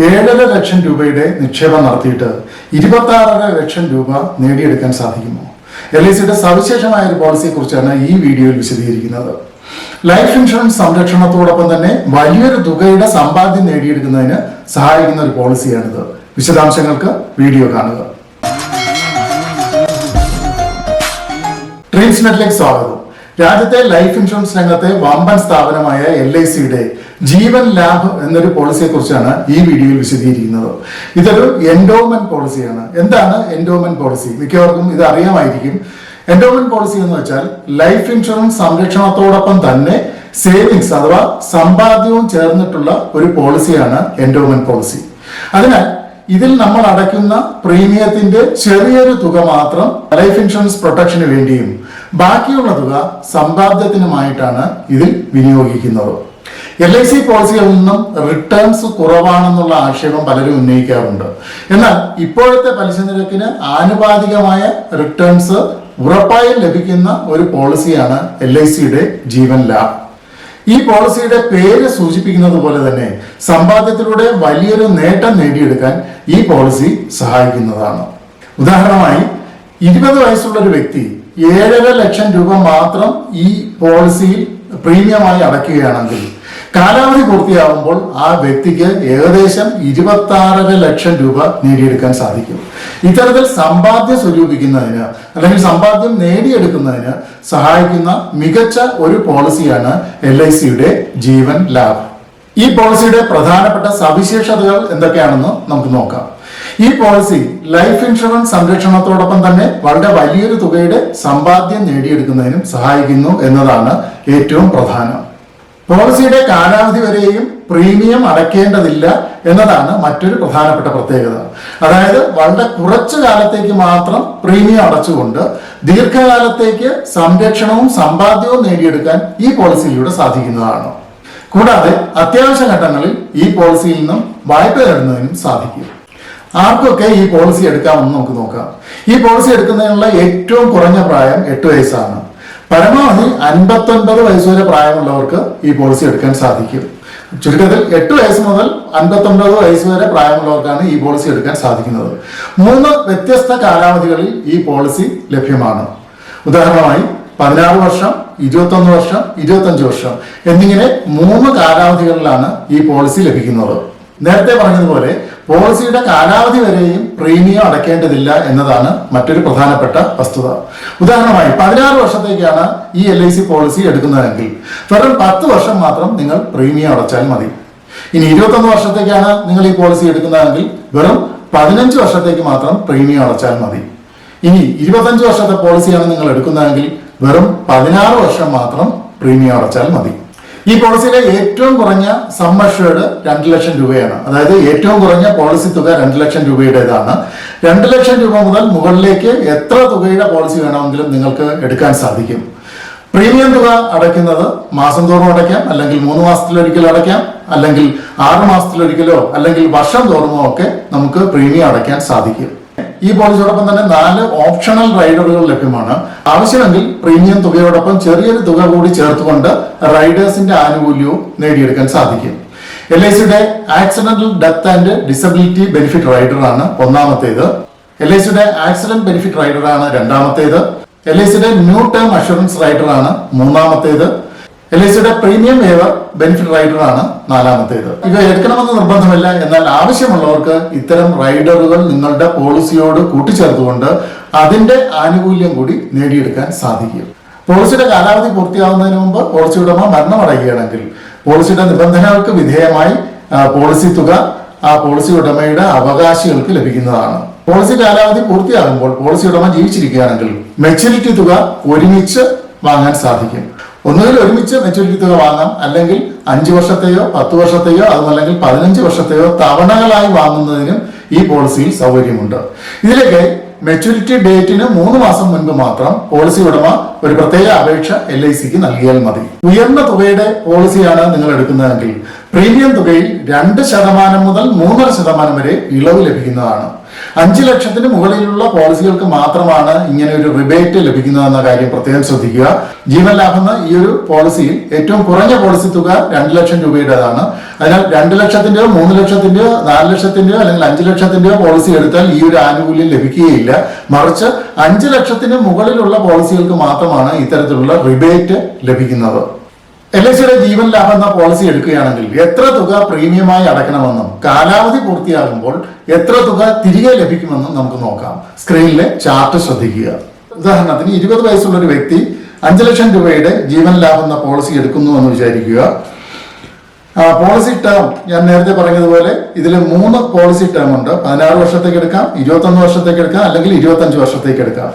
ഏഴര ലക്ഷം രൂപയുടെ നിക്ഷേപം നടത്തിയിട്ട് ഇരുപത്തി ആറര ലക്ഷം രൂപ നേടിയെടുക്കാൻ സാധിക്കുമോ? എൽ ഐ സിയുടെ സവിശേഷമായ ഒരു പോളിസിയെ കുറിച്ചാണ് ഈ വീഡിയോയിൽ വിശദീകരിക്കുന്നത്. ലൈഫ് ഇൻഷുറൻസ് സംരക്ഷണത്തോടൊപ്പം തന്നെ വലിയൊരു തുകയുടെ സമ്പാദ്യം നേടിയെടുക്കുന്നതിന് സഹായിക്കുന്ന ഒരു പോളിസിയാണിത്. വിശദാംശങ്ങൾക്ക് വീഡിയോ കാണുക. ഡ്രീംസ് നെറ്റിലേക്ക് സ്വാഗതം. രാജ്യത്തെ ലൈഫ് ഇൻഷുറൻസ് രംഗത്തെ വമ്പൻ സ്ഥാപനമായ എൽ ഐ സിയുടെ ജീവൻ ലാഭ് എന്നൊരു പോളിസിയെ കുറിച്ചാണ് ഈ വീഡിയോയിൽ വിശദീകരിക്കുന്നത്. ഇതൊരു എൻഡോമെന്റ് പോളിസിയാണ് എന്താണ് എൻഡോമെന്റ് പോളിസി മിക്കവർക്കും ഇത് അറിയാമായിരിക്കും. എൻഡോമെന്റ് പോളിസി എന്ന് വെച്ചാൽ ലൈഫ് ഇൻഷുറൻസ് സംരക്ഷണത്തോടൊപ്പം തന്നെ സേവിങ്സ് അഥവാ സമ്പാദ്യവും ചേർന്നിട്ടുള്ള ഒരു പോളിസിയാണ് എൻഡോമെന്റ് പോളിസി അതിനാൽ ഇതിൽ നമ്മൾ അടയ്ക്കുന്ന പ്രീമിയത്തിന്റെ ചെറിയൊരു തുക മാത്രം ലൈഫ് ഇൻഷുറൻസ് പ്രൊട്ടക്ഷന് വേണ്ടിയും ബാക്കിയുള്ള തുക സമ്പാദ്യത്തിനുമായിട്ടാണ് ഇതിൽ വിനിയോഗിക്കുന്നത്. എൽ ഐ സി പോളിസികളിൽ നിന്നും റിട്ടേൺസ് കുറവാണെന്നുള്ള ആക്ഷേപം പലരും ഉന്നയിക്കാറുണ്ട്. എന്നാൽ ഇപ്പോഴത്തെ പലിശ നിരക്കിന് ആനുപാതികമായ റിട്ടേൺസ് ഉറപ്പായും ലഭിക്കുന്ന ഒരു പോളിസിയാണ് എൽ ഐ സിയുടെ ജീവൻ ലാഭ്. ഈ പോളിസിയുടെ പേര് സൂചിപ്പിക്കുന്നത് പോലെ തന്നെ സമ്പാദ്യത്തിലൂടെ വലിയൊരു നേട്ടം നേടിയെടുക്കാൻ ഈ പോളിസി സഹായിക്കുന്നതാണ്. ഉദാഹരണമായി ഇരുപത് വയസ്സുള്ള ഒരു വ്യക്തി ഏഴര ലക്ഷം രൂപ മാത്രം ഈ പോളിസിയിൽ പ്രീമിയമായി അടയ്ക്കുകയാണെങ്കിൽ കാലാവധി പൂർത്തിയാവുമ്പോൾ ആ വ്യക്തിക്ക് ഏകദേശം ഇരുപത്തി ആറര ലക്ഷം രൂപ നേടിയെടുക്കാൻ സാധിക്കും. ഇത്തരത്തിൽ സമ്പാദ്യം സ്വരൂപിക്കുന്നതിന് അല്ലെങ്കിൽ സമ്പാദ്യം നേടിയെടുക്കുന്നതിന് സഹായിക്കുന്ന മികച്ച ഒരു പോളിസിയാണ് എൽ ഐ സിയുടെ ജീവൻ ലാഭ്. ഈ പോളിസിയുടെ പ്രധാനപ്പെട്ട സവിശേഷതകൾ എന്തൊക്കെയാണെന്ന് നമുക്ക് നോക്കാം. ഈ പോളിസി ലൈഫ് ഇൻഷുറൻസ് സംരക്ഷണത്തോടൊപ്പം തന്നെ വളരെ വലിയൊരു തുകയുടെ സമ്പാദ്യം നേടിയെടുക്കുന്നതിനും സഹായിക്കുന്നു എന്നതാണ് ഏറ്റവും പ്രധാനം. പോളിസിയുടെ കാലാവധി വരെയും പ്രീമിയം അടയ്ക്കേണ്ടതില്ല എന്നതാണ് മറ്റൊരു പ്രധാനപ്പെട്ട പ്രത്യേകത. അതായത് വളരെ കുറച്ചു കാലത്തേക്ക് മാത്രം പ്രീമിയം അടച്ചുകൊണ്ട് ദീർഘകാലത്തേക്ക് സംരക്ഷണവും സമ്പാദ്യവും നേടിയെടുക്കാൻ ഈ പോളിസിയിലൂടെ സാധിക്കുന്നതാണ്. കൂടാതെ അത്യാവശ്യ ഘട്ടങ്ങളിൽ ഈ പോളിസിയിൽ നിന്നും വായ്പ നേടുന്നതിനും സാധിക്കും. ആർക്കൊക്കെ ഈ പോളിസി എടുക്കാമെന്ന് നമുക്ക് നോക്കാം. ഈ പോളിസി എടുക്കുന്നതിനുള്ള ഏറ്റവും കുറഞ്ഞ പ്രായം എട്ട് വയസ്സാണ്. പരമാവധി അൻപത്തൊൻപത് വയസ്സ് വരെ പ്രായമുള്ളവർക്ക് ഈ പോളിസി എടുക്കാൻ സാധിക്കും. ചുരുക്കത്തിൽ എട്ട് വയസ്സ് മുതൽ അൻപത്തൊൻപത് വയസ്സ് വരെ പ്രായമുള്ളവർക്കാണ് ഈ പോളിസി എടുക്കാൻ സാധിക്കുന്നത്. മൂന്ന് വ്യത്യസ്ത കാലാവധികളിൽ ഈ പോളിസി ലഭ്യമാണ്. ഉദാഹരണമായി പതിനാറ് വർഷം ഇരുപത്തൊന്ന് വർഷം ഇരുപത്തഞ്ച് വർഷം എന്നിങ്ങനെ മൂന്ന് കാലാവധികളിലാണ് ഈ പോളിസി ലഭിക്കുന്നത്. നേരത്തെ പറഞ്ഞതുപോലെ പോളിസിയുടെ കാലാവധി വരെയും പ്രീമിയം അടയ്ക്കേണ്ടതില്ല എന്നതാണ് മറ്റൊരു പ്രധാനപ്പെട്ട വസ്തുത. ഉദാഹരണമായി പതിനാറ് വർഷത്തേക്കാണ് ഈ എൽ ഐ സി പോളിസി എടുക്കുന്നതെങ്കിൽ വെറും പത്ത് വർഷം മാത്രം നിങ്ങൾ പ്രീമിയം അടച്ചാൽ മതി. ഇനി ഇരുപത്തൊന്ന് വർഷത്തേക്കാണ് നിങ്ങൾ ഈ പോളിസി എടുക്കുന്നതെങ്കിൽ വെറും പതിനഞ്ച് വർഷത്തേക്ക് മാത്രം പ്രീമിയം അടച്ചാൽ മതി. ഇനി ഇരുപത്തഞ്ച് വർഷത്തെ പോളിസിയാണ് നിങ്ങൾ എടുക്കുന്നതെങ്കിൽ വെറും പതിനാറ് വർഷം മാത്രം പ്രീമിയം അടച്ചാൽ മതി. ഈ പോളിസിയിലെ ഏറ്റവും കുറഞ്ഞ സം അഷ്വേർഡ് രണ്ട് ലക്ഷം രൂപയാണ്. അതായത് ഏറ്റവും കുറഞ്ഞ പോളിസി തുക രണ്ട് ലക്ഷം രൂപയുടേതാണ്. രണ്ട് ലക്ഷം രൂപ മുതൽ മുകളിലേക്ക് എത്ര തുകയുടെ പോളിസി വേണമെങ്കിലും നിങ്ങൾക്ക് എടുക്കാൻ സാധിക്കും. പ്രീമിയം തുക അടയ്ക്കുന്നത് മാസം തോറും അടയ്ക്കാം അല്ലെങ്കിൽ മൂന്ന് മാസത്തിലൊരിക്കൽ അടയ്ക്കാം അല്ലെങ്കിൽ ആറ് മാസത്തിലൊരിക്കലോ അല്ലെങ്കിൽ വർഷം തോറുമോ ഒക്കെ നമുക്ക് പ്രീമിയം അടയ്ക്കാൻ സാധിക്കും. ഈ പോളിസിയോടൊപ്പം തന്നെ നാല് ഓപ്ഷണൽ റൈഡറുകൾ ലഭ്യമാണ്. ആവശ്യമെങ്കിൽ പ്രീമിയം തുകയോടൊപ്പം ചെറിയൊരു തുക കൂടി ചേർത്തുകൊണ്ട് റൈഡേഴ്സിന്റെ ആനുകൂല്യവും നേടിയെടുക്കാൻ സാധിക്കും. എൽ ഐ സിയുടെ accidental death and disability benefit റൈഡറാണ് ഒന്നാമത്തേത്. എൽ ഐ സിയുടെ ആക്സിഡന്റ് ബെനിഫിറ്റ് റൈഡറാണ് രണ്ടാമത്തേത്. എൽ ഐ സിയുടെ ന്യൂ ടേം അഷുറൻസ് റൈഡറാണ് മൂന്നാമത്തേത്. എൽ ഐ സിയുടെ പ്രീമിയം വേവർ ബെനിഫിറ്റ് റൈഡറാണ് നാലാമത്തേത്. ഇവ എടുക്കണമെന്ന് നിർബന്ധമില്ല. എന്നാൽ ആവശ്യമുള്ളവർക്ക് ഇത്തരം റൈഡറുകൾ നിങ്ങളുടെ പോളിസിയോട് കൂട്ടിച്ചേർത്തുകൊണ്ട് അതിന്റെ ആനുകൂല്യം കൂടി നേടിയെടുക്കാൻ സാധിക്കും. പോളിസിയുടെ കാലാവധി പൂർത്തിയാവുന്നതിന് മുമ്പ് പോളിസി ഉടമ മരണമടയുകയാണെങ്കിൽ പോളിസിയുടെ നിബന്ധനകൾക്ക് വിധേയമായി പോളിസി തുക ആ പോളിസി ഉടമയുടെ അവകാശികൾക്ക് ലഭിക്കുന്നതാണ്. പോളിസി കാലാവധി പൂർത്തിയാകുമ്പോൾ പോളിസി ഉടമ ജീവിച്ചിരിക്കുകയാണെങ്കിൽ മെച്യൂരിറ്റി തുക ഒരുമിച്ച് വാങ്ങാൻ സാധിക്കും. ഒന്നുകിൽ ഒരുമിച്ച് മെച്ചൂരിറ്റി തുക വാങ്ങാം അല്ലെങ്കിൽ അഞ്ച് വർഷത്തെയോ പത്ത് വർഷത്തെയോ അതുമല്ലെങ്കിൽ പതിനഞ്ച് വർഷത്തെയോ തവണകളായി വാങ്ങുന്നതിനും ഈ പോളിസിയിൽ സൗകര്യമുണ്ട്. ഇതിലേക്ക് മെച്ചൂരിറ്റി ഡേറ്റിന് മൂന്ന് മാസം മുൻപ് മാത്രം പോളിസി ഉടമ ഒരു പ്രത്യേക അപേക്ഷ എൽ ഐ സിക്ക് നൽകിയാൽ മതി. ഉയർന്ന തുകയുടെ പോളിസിയാണ് നിങ്ങൾ എടുക്കുന്നതെങ്കിൽ പ്രീമിയം തുകയിൽ രണ്ട് ശതമാനം മുതൽ മൂന്നര ശതമാനം വരെ ഇളവ് ലഭിക്കുന്നതാണ്. അഞ്ച് ലക്ഷത്തിന് മുകളിലുള്ള പോളിസികൾക്ക് മാത്രമാണ് ഇങ്ങനെ ഒരു റിബേറ്റ് ലഭിക്കുന്നതെന്ന കാര്യം പ്രത്യേകം ശ്രദ്ധിക്കുക. ജീവൻ ലാഭം ഈ ഒരു പോളിസിയിൽ ഏറ്റവും കുറഞ്ഞ പോളിസി തുക രണ്ട് ലക്ഷം രൂപയുടേതാണ്. അതിനാൽ രണ്ട് ലക്ഷത്തിന്റെയോ മൂന്ന് ലക്ഷത്തിന്റെയോ നാല് ലക്ഷത്തിന്റെയോ അല്ലെങ്കിൽ അഞ്ച് ലക്ഷത്തിന്റെയോ പോളിസി എടുത്താൽ ഈ ഒരു ആനുകൂല്യം ലഭിക്കുകയില്ല. മറിച്ച് അഞ്ച് ലക്ഷത്തിന് മുകളിലുള്ള പോളിസികൾക്ക് മാത്രമാണ് ഇത്തരത്തിലുള്ള റിബേറ്റ് ലഭിക്കുന്നത്. എൽ ഐ സിയുടെ ജീവൻ ലാഭം എന്ന പോളിസി എടുക്കുകയാണെങ്കിൽ എത്ര തുക പ്രീമിയമായി അടയ്ക്കണമെന്നും കാലാവധി പൂർത്തിയാകുമ്പോൾ എത്ര തുക തിരികെ ലഭിക്കുമെന്നും നമുക്ക് നോക്കാം. സ്ക്രീനിലെ ചാർട്ട് ശ്രദ്ധിക്കുക. ഉദാഹരണത്തിന് ഇരുപത് വയസ്സുള്ള ഒരു വ്യക്തി അഞ്ച് ലക്ഷം രൂപയുടെ ജീവൻ ലാഭം എന്ന പോളിസി എടുക്കുന്നു എന്ന് വിചാരിക്കുക പോളിസി ടേം ഞാൻ നേരത്തെ പറഞ്ഞതുപോലെ ഇതിൽ മൂന്ന് പോളിസി ടേം ഉണ്ട്. പതിനാറ് വർഷത്തേക്ക് എടുക്കാം ഇരുപത്തൊന്ന് വർഷത്തേക്ക് എടുക്കാം അല്ലെങ്കിൽ ഇരുപത്തഞ്ച് വർഷത്തേക്ക് എടുക്കാം.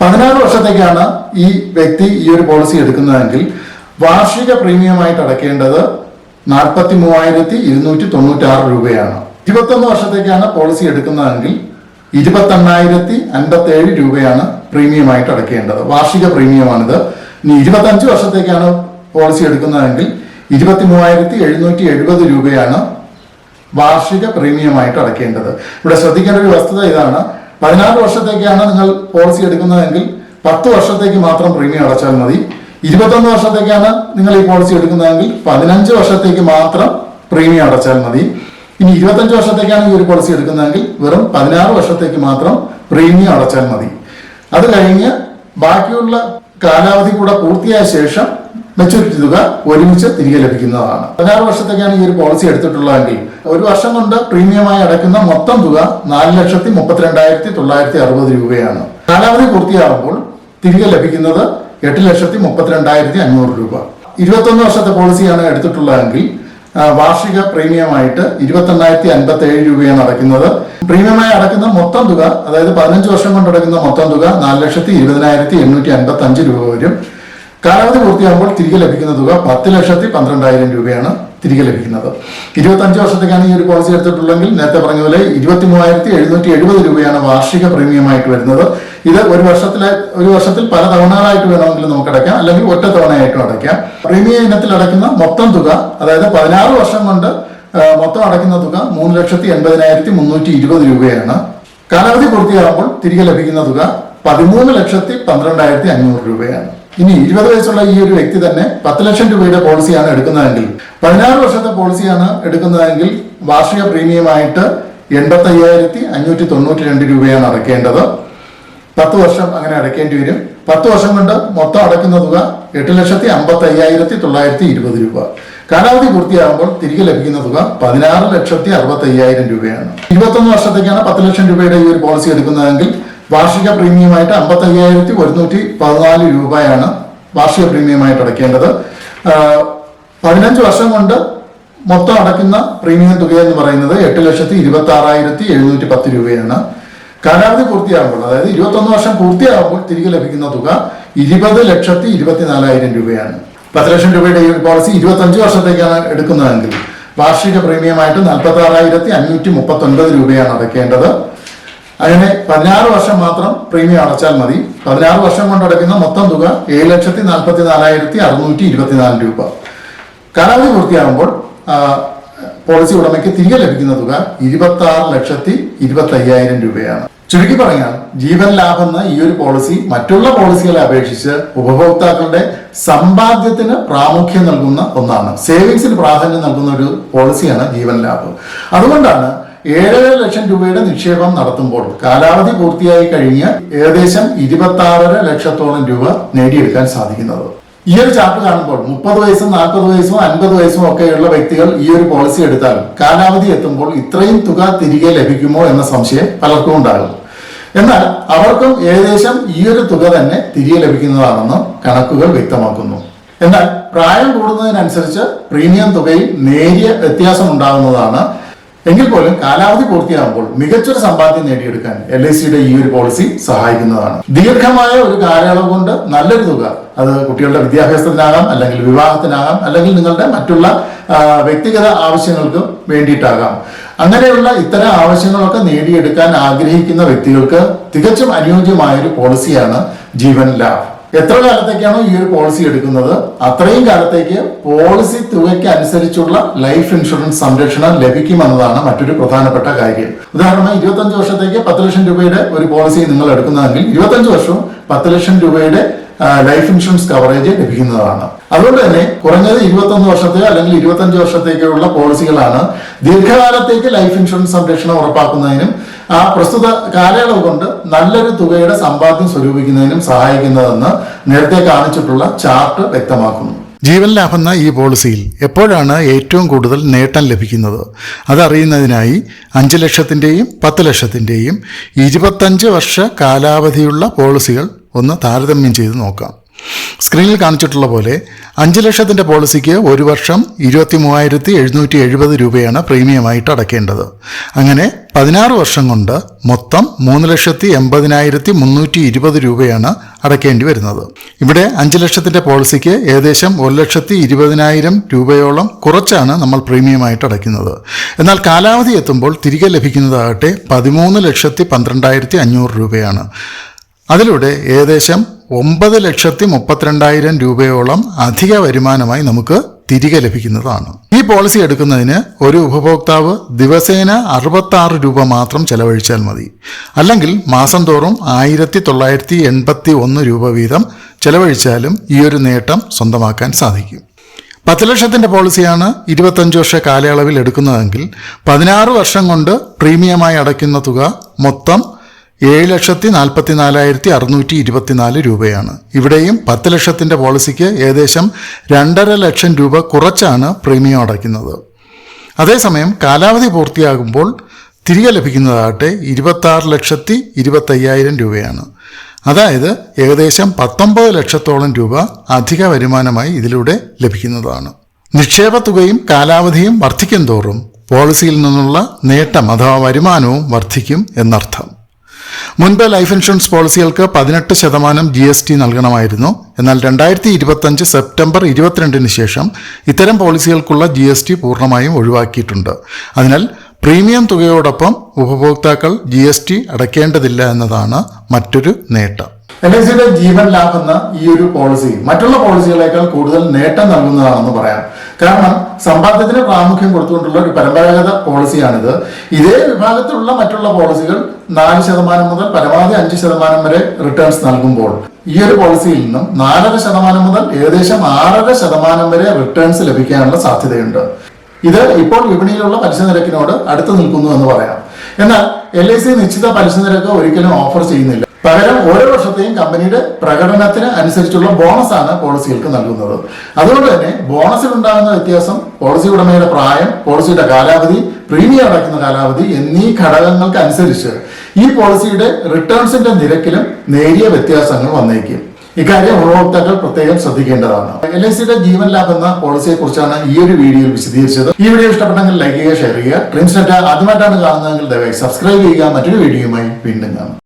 പതിനാറ് വർഷത്തേക്കാണ് ഈ വ്യക്തി ഈ ഒരു പോളിസി എടുക്കുന്നതെങ്കിൽ വാർഷിക പ്രീമിയമായിട്ട് അടയ്ക്കേണ്ടത് നാൽപ്പത്തി മൂവായിരത്തി ഇരുന്നൂറ്റി തൊണ്ണൂറ്റി ആറ് രൂപയാണ്. ഇരുപത്തൊന്ന് വർഷത്തേക്കാണ് പോളിസി എടുക്കുന്നതെങ്കിൽ ഇരുപത്തെണ്ണായിരത്തി അൻപത്തി ഏഴ് രൂപയാണ് പ്രീമിയമായിട്ട് അടയ്ക്കേണ്ടത്. വാർഷിക പ്രീമിയമാണിത്. ഇനി ഇരുപത്തഞ്ച് വർഷത്തേക്കാണ് പോളിസി എടുക്കുന്നതെങ്കിൽ ഇരുപത്തി മൂവായിരത്തി എഴുന്നൂറ്റി എഴുപത് രൂപയാണ് വാർഷിക പ്രീമിയമായിട്ട് അടയ്ക്കേണ്ടത്. ഇവിടെ ശ്രദ്ധിക്കേണ്ട ഒരു വസ്തുത ഇതാണ്. പതിനാറ് വർഷത്തേക്കാണ് നിങ്ങൾ പോളിസി എടുക്കുന്നതെങ്കിൽ പത്ത് വർഷത്തേക്ക് മാത്രം പ്രീമിയം അടച്ചാൽ മതി. ഇരുപത്തൊന്ന് വർഷത്തേക്കാണ് നിങ്ങൾ ഈ പോളിസി എടുക്കുന്നതെങ്കിൽ പതിനഞ്ച് വർഷത്തേക്ക് മാത്രം പ്രീമിയം അടച്ചാൽ മതി. ഇനി ഇരുപത്തഞ്ച് വർഷത്തേക്കാണ് ഈ ഒരു പോളിസി എടുക്കുന്നതെങ്കിൽ വെറും പതിനാറ് വർഷത്തേക്ക് മാത്രം പ്രീമിയം അടച്ചാൽ മതി. അത് കഴിഞ്ഞ് ബാക്കിയുള്ള കാലാവധി കൂടെ പൂർത്തിയായ ശേഷം മെച്ചൂരിറ്റി തുക ഒരുമിച്ച് തിരികെ ലഭിക്കുന്നതാണ്. പതിനാറ് വർഷത്തേക്കാണ് ഈ ഒരു പോളിസി എടുത്തിട്ടുള്ളതെങ്കിൽ ഒരു വർഷം കൊണ്ട് പ്രീമിയമായി അടക്കുന്ന മൊത്തം തുക നാല് ലക്ഷത്തി മുപ്പത്തിരണ്ടായിരത്തി തൊള്ളായിരത്തി അറുപത് രൂപയാണ്. കാലാവധി പൂർത്തിയാകുമ്പോൾ തിരികെ ലഭിക്കുന്നത് എട്ട് ലക്ഷത്തി മുപ്പത്തിരണ്ടായിരത്തി അഞ്ഞൂറ് രൂപ. ഇരുപത്തൊന്ന് വർഷത്തെ പോളിസിയാണ് എടുത്തിട്ടുള്ളതെങ്കിൽ വാർഷിക പ്രീമിയമായിട്ട് ഇരുപത്തെണ്ണായിരത്തി അൻപത്തി ഏഴ് രൂപയാണ് അടയ്ക്കുന്നത്. പ്രീമിയമായി അടയ്ക്കുന്ന മൊത്തം തുക അതായത് പതിനഞ്ച് വർഷം കൊണ്ട് അടയ്ക്കുന്ന മൊത്തം തുക നാല് ലക്ഷത്തി ഇരുപതിനായിരത്തി എണ്ണൂറ്റി അൻപത്തി അഞ്ച് രൂപ വരും. കാലാവധി പൂർത്തിയാകുമ്പോൾ തിരികെ ലഭിക്കുന്ന തുക പത്ത് ലക്ഷത്തി പന്ത്രണ്ടായിരം രൂപയാണ് തിരികെ ലഭിക്കുന്നത്. ഇരുപത്തഞ്ച് വർഷത്തേക്കാണ് ഈ ഒരു പോളിസി എടുത്തിട്ടുള്ളെങ്കിൽ നേരത്തെ പറഞ്ഞതുപോലെ പോലെ ഇരുപത്തി മൂവായിരത്തി എഴുന്നൂറ്റി എഴുപത് രൂപയാണ് വാർഷിക പ്രീമിയമായിട്ട് വരുന്നത്. ഇത് ഒരു വർഷത്തിലെ ഒരു വർഷത്തിൽ പല തവണകളായിട്ട് വേണമെങ്കിൽ നമുക്ക് അടയ്ക്കാം. അല്ലെങ്കിൽ ഒറ്റ തവണയായിട്ടും അടയ്ക്കാം. പ്രീമിയം ഇനത്തിൽ അടയ്ക്കുന്ന മൊത്തം തുക അതായത് പതിനാറ് വർഷം കൊണ്ട് മൊത്തം അടയ്ക്കുന്ന തുക മൂന്ന് ലക്ഷത്തി എൺപതിനായിരത്തി മുന്നൂറ്റി ഇരുപത് രൂപയാണ്. കാലാവധി പൂർത്തിയാകുമ്പോൾ തിരികെ ലഭിക്കുന്ന തുക പതിമൂന്ന് ലക്ഷത്തി പന്ത്രണ്ടായിരത്തി അഞ്ഞൂറ് രൂപയാണ്. ഇനി ഇരുപത് വയസ്സുള്ള ഈ ഒരു വ്യക്തി തന്നെ പത്ത് ലക്ഷം രൂപയുടെ പോളിസിയാണ് എടുക്കുന്നതെങ്കിൽ പതിനാറ് വർഷത്തെ പോളിസിയാണ് എടുക്കുന്നതെങ്കിൽ വാർഷിക പ്രീമിയമായിട്ട് എൺപത്തി അയ്യായിരത്തി അഞ്ഞൂറ്റി തൊണ്ണൂറ്റി രണ്ട് രൂപയാണ് അടയ്ക്കേണ്ടത്. പത്ത് വർഷം അങ്ങനെ അടയ്ക്കേണ്ടി വരും. പത്ത് വർഷം കൊണ്ട് മൊത്തം അടയ്ക്കുന്ന തുക എട്ട് ലക്ഷത്തി അമ്പത്തി അയ്യായിരത്തി തൊള്ളായിരത്തി ഇരുപത് രൂപ. കാലാവധി പൂർത്തിയാകുമ്പോൾ തിരികെ ലഭിക്കുന്ന തുക പതിനാറ് ലക്ഷത്തി അറുപത്തി അയ്യായിരം രൂപയാണ്. ഇരുപത്തൊന്ന് വർഷത്തേക്കാണ് പത്ത് ലക്ഷം രൂപയുടെ ഈ ഒരു പോളിസി എടുക്കുന്നതെങ്കിൽ വാർഷിക പ്രീമിയമായിട്ട് അമ്പത്തി അയ്യായിരത്തി ഒരുന്നൂറ്റി പതിനാല് രൂപയാണ് വാർഷിക പ്രീമിയമായിട്ട് അടയ്ക്കേണ്ടത്. പതിനഞ്ച് വർഷം കൊണ്ട് മൊത്തം അടയ്ക്കുന്ന പ്രീമിയം തുക എന്ന് പറയുന്നത് എട്ട് ലക്ഷത്തി ഇരുപത്തി ആറായിരത്തി എഴുന്നൂറ്റി പത്ത് രൂപയാണ്. കാലാവധി പൂർത്തിയാകുമ്പോൾ അതായത് ഇരുപത്തൊന്ന് വർഷം പൂർത്തിയാകുമ്പോൾ തിരികെ ലഭിക്കുന്ന തുക ഇരുപത് ലക്ഷത്തി ഇരുപത്തിനാലായിരം രൂപയാണ്. പത്ത് ലക്ഷം രൂപയുടെ ഈ പോളിസി ഇരുപത്തഞ്ച് വർഷത്തേക്കാണ് എടുക്കുന്നതെങ്കിൽ വാർഷിക പ്രീമിയമായിട്ട് നാൽപ്പത്തി ആറായിരത്തി അഞ്ഞൂറ്റി മുപ്പത്തി ഒൻപത് രൂപയാണ് അടയ്ക്കേണ്ടത്. അങ്ങനെ പതിനാറ് വർഷം മാത്രം പ്രീമിയം അടച്ചാൽ മതി. പതിനാറ് വർഷം കൊണ്ട് അടയ്ക്കുന്ന മൊത്തം തുക ഏഴ് ലക്ഷത്തി നാൽപ്പത്തി നാലായിരത്തി അറുന്നൂറ്റി ഇരുപത്തിനാല് രൂപ. കാലാവധി പൂർത്തിയാകുമ്പോൾ പോളിസി ഉടമയ്ക്ക് തിരികെ ലഭിക്കുന്ന തുക ഇരുപത്തി ആറ് ലക്ഷത്തി ഇരുപത്തി അയ്യായിരം രൂപയാണ്. ചുരുക്കി പറഞ്ഞാൽ ജീവൻ ലാഭം എന്ന ഈ ഒരു പോളിസി മറ്റുള്ള പോളിസികളെ അപേക്ഷിച്ച് ഉപഭോക്താക്കളുടെ സമ്പാദ്യത്തിന് പ്രാമുഖ്യം നൽകുന്ന ഒന്നാണ്. സേവിങ്സിന് പ്രാധാന്യം നൽകുന്ന ഒരു പോളിസിയാണ് ജീവൻ ലാഭം. അതുകൊണ്ടാണ് ഏഴര ലക്ഷം രൂപയുടെ നിക്ഷേപം നടത്തുമ്പോൾ കാലാവധി പൂർത്തിയായി കഴിഞ്ഞ് ഏകദേശം ഇരുപത്തി ആറര ലക്ഷത്തോളം രൂപ നേടിയെടുക്കാൻ സാധിക്കുന്നത്. ഈ ഒരു ചാർട്ട് കാണുമ്പോൾ മുപ്പത് വയസ്സും നാൽപ്പത് വയസ്സും അൻപത് വയസ്സും ഒക്കെയുള്ള വ്യക്തികൾ ഈ ഒരു പോളിസി എടുത്താൽ കാലാവധി എത്തുമ്പോൾ ഇത്രയും തുക തിരികെ ലഭിക്കുമോ എന്ന സംശയം പലർക്കും ഉണ്ടാകും. എന്നാൽ അവർക്കും ഏകദേശം ഈ ഒരു തുക തന്നെ തിരികെ ലഭിക്കുന്നതാണെന്ന് കണക്കുകൾ വ്യക്തമാക്കുന്നു. എന്നാൽ പ്രായം കൂടുന്നതിനനുസരിച്ച് പ്രീമിയം തുകയിൽ നേരിയ വ്യത്യാസം ഉണ്ടാകുന്നതാണ് എങ്കിൽ പോലും കാലാവധി പൂർത്തിയാകുമ്പോൾ മികച്ചൊരു സമ്പാദ്യം നേടിയെടുക്കാൻ എൽ ഐ സിയുടെ ഈ ഒരു പോളിസി സഹായിക്കുന്നതാണ്. ദീർഘമായ ഒരു കാലയളവ് കൊണ്ട് നല്ലൊരു തുക അത് കുട്ടികളുടെ വിദ്യാഭ്യാസത്തിനാകാം അല്ലെങ്കിൽ വിവാഹത്തിനാകാം അല്ലെങ്കിൽ നിങ്ങളുടെ മറ്റുള്ള വ്യക്തിഗത ആവശ്യങ്ങൾക്ക് വേണ്ടിയിട്ടാകാം. അങ്ങനെയുള്ള ഇത്തരം ആവശ്യങ്ങളൊക്കെ നേടിയെടുക്കാൻ ആഗ്രഹിക്കുന്ന വ്യക്തികൾക്ക് തികച്ചും അനുയോജ്യമായ ഒരു പോളിസിയാണ് ജീവൻ ലാഭ്. എത്ര കാലത്തേക്കാണോ ഈ ഒരു പോളിസി എടുക്കുന്നത്? അത്രയും കാലത്തേക്ക് പോളിസി തുകയ്ക്ക് അനുസരിച്ചുള്ള ലൈഫ് ഇൻഷുറൻസ് സംരക്ഷണം ലഭിക്കുമെന്നതാണ് മറ്റൊരു പ്രധാനപ്പെട്ട കാര്യം. ഉദാഹരണം ഇരുപത്തഞ്ച് വർഷത്തേക്ക് പത്ത് ലക്ഷം രൂപയുടെ ഒരു പോളിസി നിങ്ങൾ എടുക്കുന്നതെങ്കിൽ ഇരുപത്തഞ്ച് വർഷവും പത്ത് ലക്ഷം രൂപയുടെ ലൈഫ് ഇൻഷുറൻസ് കവറേജ് ലഭിക്കുന്നതാണ്. അതുകൊണ്ട് തന്നെ കുറഞ്ഞത് ഇരുപത്തൊന്ന് വർഷത്തെ അല്ലെങ്കിൽ ഇരുപത്തഞ്ച് വർഷത്തേക്കുള്ള പോളിസികളാണ് ദീർഘകാലത്തേക്ക് ലൈഫ് ഇൻഷുറൻസ് സംരക്ഷണം ഉറപ്പാക്കുന്നതിനും ആ പ്രസ്തുത കാലയളവ് കൊണ്ട് നല്ലൊരു തുകയുടെ സമ്പാദ്യം സ്വരൂപിക്കുന്നതിനും സഹായിക്കുന്നതെന്ന് നേരത്തെ കാണിച്ചിട്ടുള്ള ചാർട്ട് വ്യക്തമാക്കുന്നു. ജീവൻ ലാഭം ഈ പോളിസിയിൽ എപ്പോഴാണ് ഏറ്റവും കൂടുതൽ നേട്ടം ലഭിക്കുന്നത്? അതറിയുന്നതിനായി അഞ്ച് ലക്ഷത്തിന്റെയും പത്ത് ലക്ഷത്തിന്റെയും ഇരുപത്തഞ്ച് വർഷ കാലാവധിയുള്ള പോളിസികൾ ഒന്ന് താരതമ്യം ചെയ്ത് നോക്കാം. സ്ക്രീനിൽ കാണിച്ചിട്ടുള്ള പോലെ അഞ്ച് ലക്ഷത്തിന്റെ പോളിസിക്ക് ഒരു വർഷം ഇരുപത്തി മൂവായിരത്തി എഴുന്നൂറ്റി എഴുപത് രൂപയാണ് പ്രീമിയമായിട്ട് അടയ്ക്കേണ്ടത്. അങ്ങനെ പതിനാറ് വർഷം കൊണ്ട് മൊത്തം മൂന്ന് ലക്ഷത്തി എൺപതിനായിരത്തി മുന്നൂറ്റി ഇരുപത് രൂപയാണ് അടയ്ക്കേണ്ടി വരുന്നത്. ഇവിടെ അഞ്ച് ലക്ഷത്തിന്റെ പോളിസിക്ക് ഏകദേശം ഒരു ലക്ഷത്തി ഇരുപതിനായിരം രൂപയോളം കുറച്ചാണ് നമ്മൾ പ്രീമിയമായിട്ട് അടയ്ക്കുന്നത്. എന്നാൽ കാലാവധി എത്തുമ്പോൾ തിരികെ ലഭിക്കുന്നതാകട്ടെ പതിമൂന്ന് ലക്ഷത്തി പന്ത്രണ്ടായിരത്തി അഞ്ഞൂറ് രൂപയാണ്. അതിലൂടെ ഏകദേശം ഒമ്പത് ലക്ഷത്തി മുപ്പത്തിരണ്ടായിരം രൂപയോളം അധിക വരുമാനമായി നമുക്ക് തിരികെ ലഭിക്കുന്നതാണ്. ഈ പോളിസി എടുക്കുന്നതിന് ഒരു ഉപഭോക്താവ് ദിവസേന അറുപത്താറ് രൂപ മാത്രം ചെലവഴിച്ചാൽ മതി. അല്ലെങ്കിൽ മാസം തോറും ആയിരത്തി തൊള്ളായിരത്തി എൺപത്തി ഒന്ന് രൂപ വീതം ചെലവഴിച്ചാലും ഈ ഒരു നേട്ടം സ്വന്തമാക്കാൻ സാധിക്കും. പത്ത് ലക്ഷത്തിന്റെ പോളിസിയാണ് ഇരുപത്തഞ്ച് വർഷ കാലയളവിൽ എടുക്കുന്നതെങ്കിൽ പതിനാറ് വർഷം കൊണ്ട് പ്രീമിയമായി അടയ്ക്കുന്ന തുക മൊത്തം ഏഴ് ലക്ഷത്തി നാൽപ്പത്തി നാലായിരത്തി അറുന്നൂറ്റി ഇരുപത്തിനാല് രൂപയാണ്. ഇവിടെയും പത്ത് ലക്ഷത്തിന്റെ പോളിസിക്ക് ഏകദേശം രണ്ടര ലക്ഷം രൂപ കുറച്ചാണ് പ്രീമിയം അടയ്ക്കുന്നത്. അതേസമയം കാലാവധി പൂർത്തിയാകുമ്പോൾ തിരികെ ലഭിക്കുന്നതാകട്ടെ ഇരുപത്താറ് ലക്ഷത്തി ഇരുപത്തയ്യായിരം രൂപയാണ്. അതായത് ഏകദേശം പത്തൊമ്പത് ലക്ഷത്തോളം രൂപ അധിക വരുമാനമായി ഇതിലൂടെ ലഭിക്കുന്നതാണ്. നിക്ഷേപ തുകയും കാലാവധിയും വർദ്ധിക്കും തോറും പോളിസിയിൽ നിന്നുള്ള നേട്ടം അഥവാ വരുമാനവും വർദ്ധിക്കും എന്നർത്ഥം. മുൻപ് ലൈഫ് ഇൻഷുറൻസ് പോളിസികൾക്ക് പതിനെട്ട് ശതമാനം ജി എസ് ടി നൽകണമായിരുന്നു. എന്നാൽ രണ്ടായിരത്തി ഇരുപത്തഞ്ച് സെപ്റ്റംബർ ഇരുപത്തിരണ്ടിന് ശേഷം ഇത്തരം പോളിസികൾക്കുള്ള ജി എസ് ടി പൂർണമായും ഒഴിവാക്കിയിട്ടുണ്ട്. അതിനാൽ പ്രീമിയം തുകയോടൊപ്പം ഉപഭോക്താക്കൾ ജി എസ് ടി അടയ്ക്കേണ്ടതില്ല എന്നതാണ് മറ്റൊരു നേട്ടം. എൽ ഐ സിയുടെ ജീവൻ ലാഭ് എന്ന ഈ ഒരു പോളിസി മറ്റുള്ള പോളിസികളേക്കാൾ കൂടുതൽ നേട്ടം നൽകുന്നതാണെന്ന് പറയാം. കാരണം സമ്പാദ്യത്തിന് പ്രാമുഖ്യം കൊടുത്തുകൊണ്ടുള്ള ഒരു പരമ്പരാഗത പോളിസിയാണിത് ഇതേ വിഭാഗത്തിലുള്ള മറ്റുള്ള പോളിസികൾ നാല് ശതമാനം മുതൽ പരമാവധി അഞ്ച് ശതമാനം വരെ റിട്ടേൺസ് നൽകുമ്പോൾ ഈ ഒരു പോളിസിയിൽ നിന്നും നാലര ശതമാനം മുതൽ ഏകദേശം ആറര ശതമാനം വരെ റിട്ടേൺസ് ലഭിക്കാനുള്ള സാധ്യതയുണ്ട്. ഇത് ഇപ്പോൾ വിപണിയിലുള്ള പലിശ നിരക്കിനോട് അടുത്ത് നിൽക്കുന്നു എന്ന് പറയാം. എന്നാൽ എൽ ഐ സി നിശ്ചിത പലിശ നിരക്ക് ഒരിക്കലും ഓഫർ ചെയ്യുന്നില്ല. പകരം ഓരോ വർഷത്തെയും കമ്പനിയുടെ പ്രകടനത്തിന് അനുസരിച്ചുള്ള ബോണസ് ആണ് പോളിസികൾക്ക് നൽകുന്നത്. അതുകൊണ്ട് തന്നെ ബോണസിൽ ഉണ്ടാകുന്ന വ്യത്യാസം പോളിസി ഉടമയുടെ പ്രായം പോളിസിയുടെ കാലാവധി പ്രീമിയം അടയ്ക്കുന്ന കാലാവധി എന്നീ ഘടകങ്ങൾക്ക് അനുസരിച്ച് ഈ പോളിസിയുടെ റിട്ടേൺസിന്റെ നിരക്കിലും നേരിയ വ്യത്യാസങ്ങൾ വന്നേക്കും. ഇക്കാര്യം ഉപഭോക്താക്കൾ പ്രത്യേകം ശ്രദ്ധിക്കേണ്ടതാണ്. എൽ ഐ സിയുടെ ജീവൻ ലാഭ് എന്ന പോളിസിയെ കുറിച്ചാണ് ഈ ഒരു വീഡിയോയിൽ വിശദീകരിച്ചത്. ഈ വീഡിയോ ഇഷ്ടപ്പെട്ടെങ്കിൽ ലൈക്ക് ചെയ്യുക ഷെയർ ചെയ്യുക. നെറ്റ് ആദ്യമായിട്ടാണ് കാണുന്നതെങ്കിൽ ദയവായി സബ്സ്ക്രൈബ് ചെയ്യുക. മറ്റൊരു വീഡിയോയുമായി വീണ്ടും കാണാം.